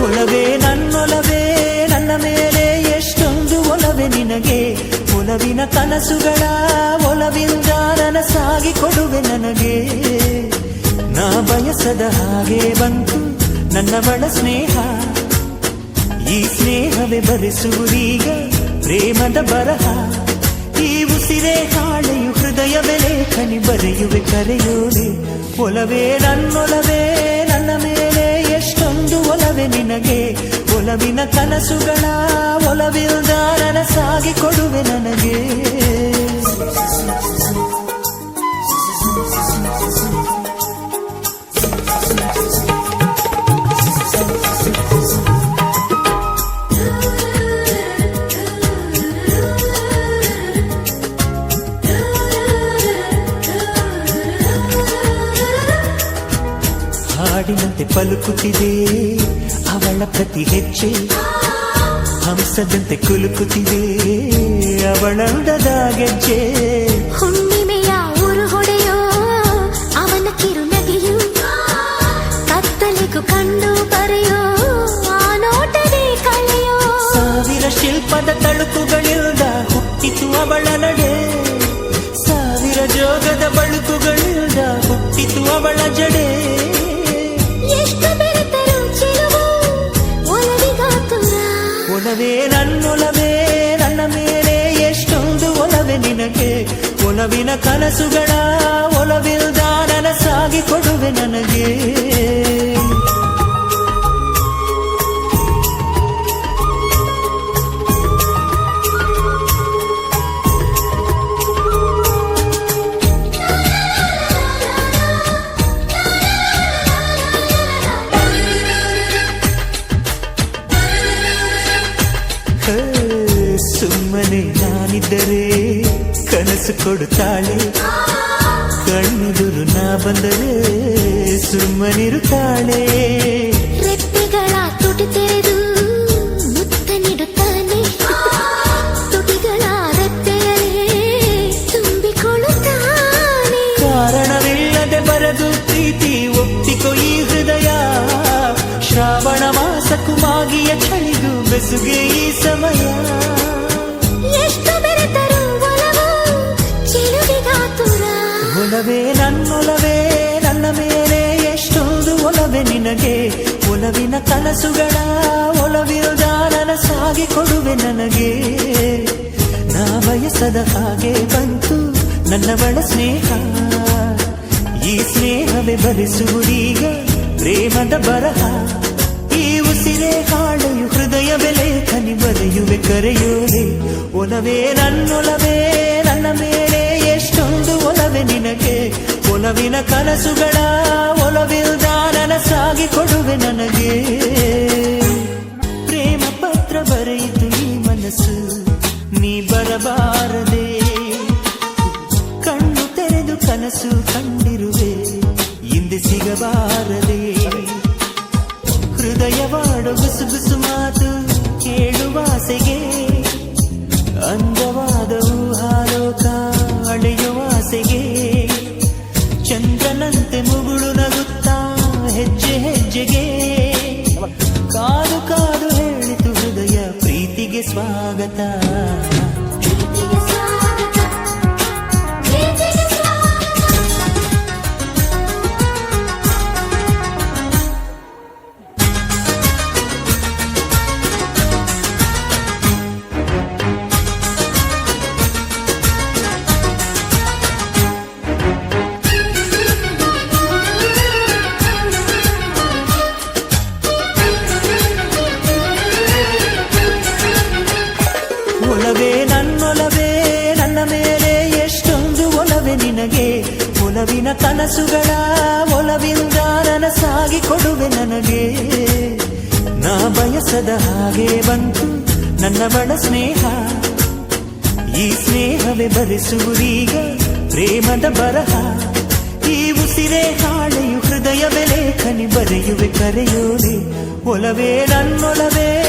ಒಲವೇ, ನನ್ನೊಲವೇ, ನನ್ನ ಮೇಲೆ ಎಷ್ಟೊಂದು ಒಲವೆ ನಿನಗೆ. ಒಲವಿನ ಕನಸುಗಳ ಒಲವಿಂದ ನನಸಾಗಿ ಕೊಡುವೆ ನನಗೆ. ನಾ ಬಯಸದ ಹಾಗೆ ಬಂತು ನನ್ನ ಬಳ ಸ್ನೇಹ. ಈ ಸ್ನೇಹವೇ ಬರೆಸುವುದೀಗ ಪ್ರೇಮದ ಬರಹ. ಈ ಉಸಿರೇ ಹಾಳೆಯು ಹೃದಯವೇ ಲೇಖನಿ ಬರೆಯುವೆ, ಕರೆಯುವೆ. ಒಲವೇ, ನನ್ನೊಲವೇ. ಒಲವಿನ ಕನಸುಗಳ ಒಲವಿಲ್ದ ನನಸಾಗಿ ಕೊಡುವೆ ನನಗೆ. ಪಲುಕುತ್ತಿದೆ ಅವಳ ಪ್ರತಿ ಹೆಜ್ಜೆ ಹಂಸದಂತೆ ಕುಲುಕುತ್ತಿದೆ ಅವಳಂದದ ಗೆಜ್ಜೆ. ಹುಣ್ಣಿಮೆಯ ಊರು ಹೊಡೆಯೋ ಅವನ ಕಿರುನಗೆಯು ಕತ್ತಲೆಗೂ ಕಣ್ಣು ಬರೆಯೋ ಆ ನೋಟವೇ ಕಳೆಯೋ. ಸಾವಿರ ಶಿಲ್ಪದ ತಳುಕುಗಳಿಲ್ದ ಹುಟ್ಟಿತು ಅವಳ ನಡೆ. ಸಾವಿರ ಜೋಗದ ಬಳುಕುಗಳಿಲ್ದ ಹುಟ್ಟಿತು ಅವಳ ಜಡೆ. ನಾನಿದ್ದರೆ ಕನಸು ಕೊಡುತ್ತಾಳೆ. ಕಣ್ಣೆದುರು ನಾ ಬಂದರೆ ಸುಮ್ಮನಿರುತ್ತಾಳೆ. ರೆಪ್ಪೆಗಳ ತುಟಿ ತೆರೆದು ಮುತ್ತ ನೀಡುತ್ತಾನೆ ತುಟಿಗಳ ರೆಪ್ಪೆಯಲ್ಲೇ ತುಂಬಿಕೊಳ್ಳುತ್ತಾನೆ. ಕಾರಣವಿಲ್ಲದೆ ಬರದು ಪ್ರೀತಿ ಒಪ್ಪಿಕೊ ಈ ಹೃದಯ. ಶ್ರಾವಣ ಮಾಸಕ್ಕೂ ಮಾಗಿಯ ಚಳಿಗೂ ಬೆಸುಗೆ ಈ ಸಮಯ. ಒಲವೇ ನನ್ನೊಲವೇ, ನನ್ನ ಮೇಲೆ ಎಷ್ಟೊಂದು ಒಲವೆ ನಿನಗೆ. ಒಲವಿನ ಕನಸುಗಳ ಒಲವಿಲ್ದ ನನಸಾಗಿ ಕೊಡುವೆ ನನಗೆ. ನಾ ಬಯಸದ ಹಾಗೆ ಬಂತು ನನ್ನ ಬಳ ಸ್ನೇಹ. ಈ ಸ್ನೇಹವೇ ಭರಿಸುವುದೀಗ ಪ್ರೇಮದ ಬರಹ. ಈ ಉಸಿರೇ ಹಾಳೆಯು ಹೃದಯ ಬೆಲೆ ಕನಿ ಬರೆಯುವೆ ಕರೆಯೋಲೆ. ಒಲವೇ ನನ್ನೊಲವೇ, ನನ್ನ ಮೇಲೆ ಒಲವಿನ ಕನಸುಗಳ ಒಲವಿಲ್ದ ನನಸಾಗಿ ಕೊಡುವೆ ನನಗೆ. ಪ್ರೇಮ ಪತ್ರ ಬರೆಯಿತು ಈ ಮನಸ್ಸು, ನೀ ಬರಬಾರದೆ. ಕಣ್ಣು ತೆರೆದು ಕನಸು ಕಂಡಿರುವೆ ಹಿಂದೆ ಸಿಗಬಾರದೆ. ಹೃದಯವಾಡು ಗುಸು ಗುಸು ಮಾತು ಕೇಳುವಾಸೆಗೆ ಅಂದವಾದವು ಊಹಾಲೋಕ ಅಳೆಯುವಾಸೆಗೆ ಸ್ವಾಗತ ಒಲವೇ, ನನ್ನೊಲವೇ, ನನ್ನ ಮೇಲೆ ಎಷ್ಟೊಂದು ಒಲವೆ ನಿನಗೆ. ಒಲವಿನ ಕನಸುಗಳ ಒಲವಿಂದ ನನಸಾಗಿ ಕೊಡುವೆ ನನಗೆ. ನಾ ಬಯಸದ ಹಾಗೆ ಬಂತು ನನ್ನ ಬಡ ಸ್ನೇಹ. ಈ ಸ್ನೇಹವೇ ಬರೆಸುವುದೀಗ ಪ್ರೇಮದ ಬರಹ. ಈ ಉಸಿರೇ ಹಾಳೆಯು ಹೃದಯ ಬೆಲೆ ಕನಿ ಬರೆಯುವೆ, ಕರೆಯೋದೆ, ಒಲವೇ, ನನ್ನೊಲವೇ